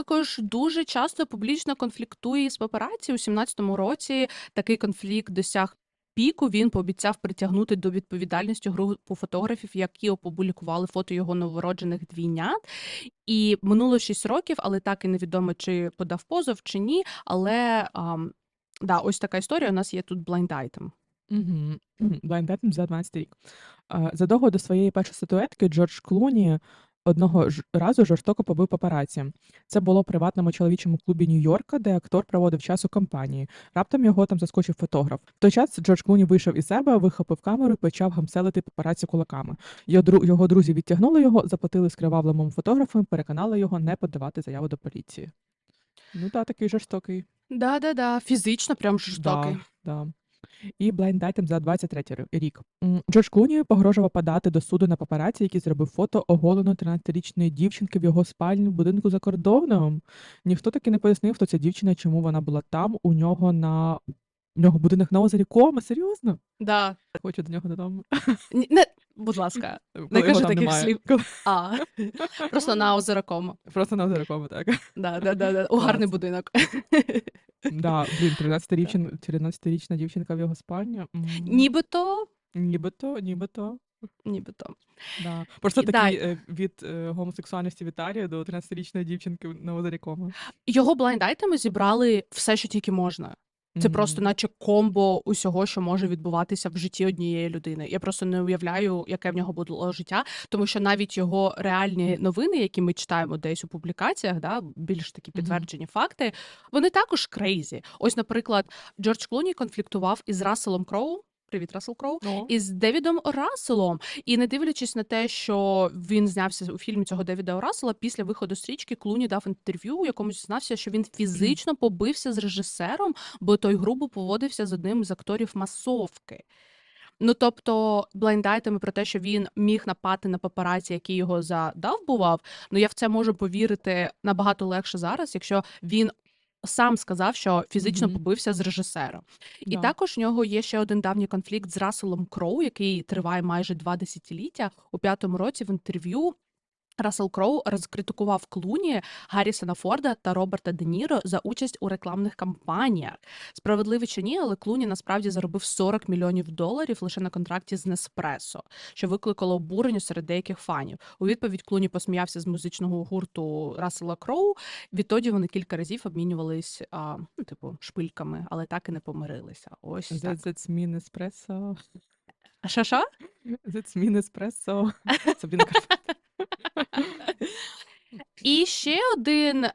також дуже часто публічно конфліктує з папараці. У 17-му році такий конфлікт досяг піку. Він пообіцяв притягнути до відповідальності групу фотографів, які опублікували фото його новороджених двійнят. І минуло 6 років, але так і невідомо, чи подав позов, чи ні. Але ам, да, ось така історія. У нас є тут item. Угу. Item за 12 рік. Задовго до своєї першої статуетки Джордж Клуні одного разу жорстоко побив папараці. Це було в приватному чоловічому клубі Нью-Йорка, де актор проводив час у компанії. Раптом його там заскочив фотограф. В той час Джордж Клуні вийшов із себе, вихопив камеру і почав гамселити папараці кулаками. Його, його друзі відтягнули його, заплатили скривавленому фотографу і переконали його не подавати заяву до поліції. Ну так, такий жорстокий. Да, да, да, фізично прям жорстокий. Да, да. І blind item за 23 рік. Джордж Клуні погрожував подати до суду на папараці, який зробив фото оголеної 13-річної дівчинки в його спальні в будинку за кордоном. Ніхто таки не пояснив, хто ця дівчина, чому вона була там. У нього на у нього будинок на озері Кома. Серйозно? Да. Хочу до нього додому. Ні, Не, будь ласка, Коли не його кажи там таких немає. слів. А, просто на озеро Кома. Просто на озері Кома, так. Да, да, да, да. У гарний будинок. Да, блін, 13-річна 13-річна дівчинка в його спальні. М, Нібито, Нібито, нібито. нібито. Да. Просто І такий да, е, від е, гомосексуальності в Італії до 13-річної дівчинки на озері Кома. Його блайнд-айтеми зібрали все, що тільки можна. Це Мгм. просто, наче комбо усього, що може відбуватися в житті однієї людини. Я просто не уявляю, яке в нього було життя, тому що навіть його реальні новини, які ми читаємо десь у публікаціях, да, більш такі Мгм. підтверджені факти, вони також крейзі. Ось, наприклад, Джордж Клуні конфліктував із Расселом Кроу. Привіт, Рассел Кроу. Ну, із Девідом Расселом. І не дивлячись на те, що він знявся у фільмі цього Девіда Рассела, після виходу стрічки Клуні дав інтерв'ю, у якому зізнався, що він фізично побився з режисером, бо той грубо поводився з одним з акторів масовки. Ну, тобто, блайндайтами про те, що він міг напати на папараці, який його задавбував, ну я в це можу повірити набагато легше зараз, якщо він сам сказав, що фізично Мгм. побився з режисером. І Да. також в нього є ще один давній конфлікт з Расселом Кроу, який триває майже два десятиліття. У п'ятому році в інтерв'ю Рассел Кроу розкритикував Клуні, Гаррісона Форда та Роберта Де Ніро за участь у рекламних кампаніях. Справедливо чи ні, але Клуні насправді заробив 40 мільйонів доларів лише на контракті з Неспресо, що викликало обурення серед деяких фанів. У відповідь Клуні посміявся з музичного гурту Рассела Кроу. Відтоді вони кілька разів обмінювались, а, ну, типу, шпильками, але так і не помирилися. Ось так. That, that's me Nespresso. А що що? That's me Nespresso. Сабіна Карпенко. І ще один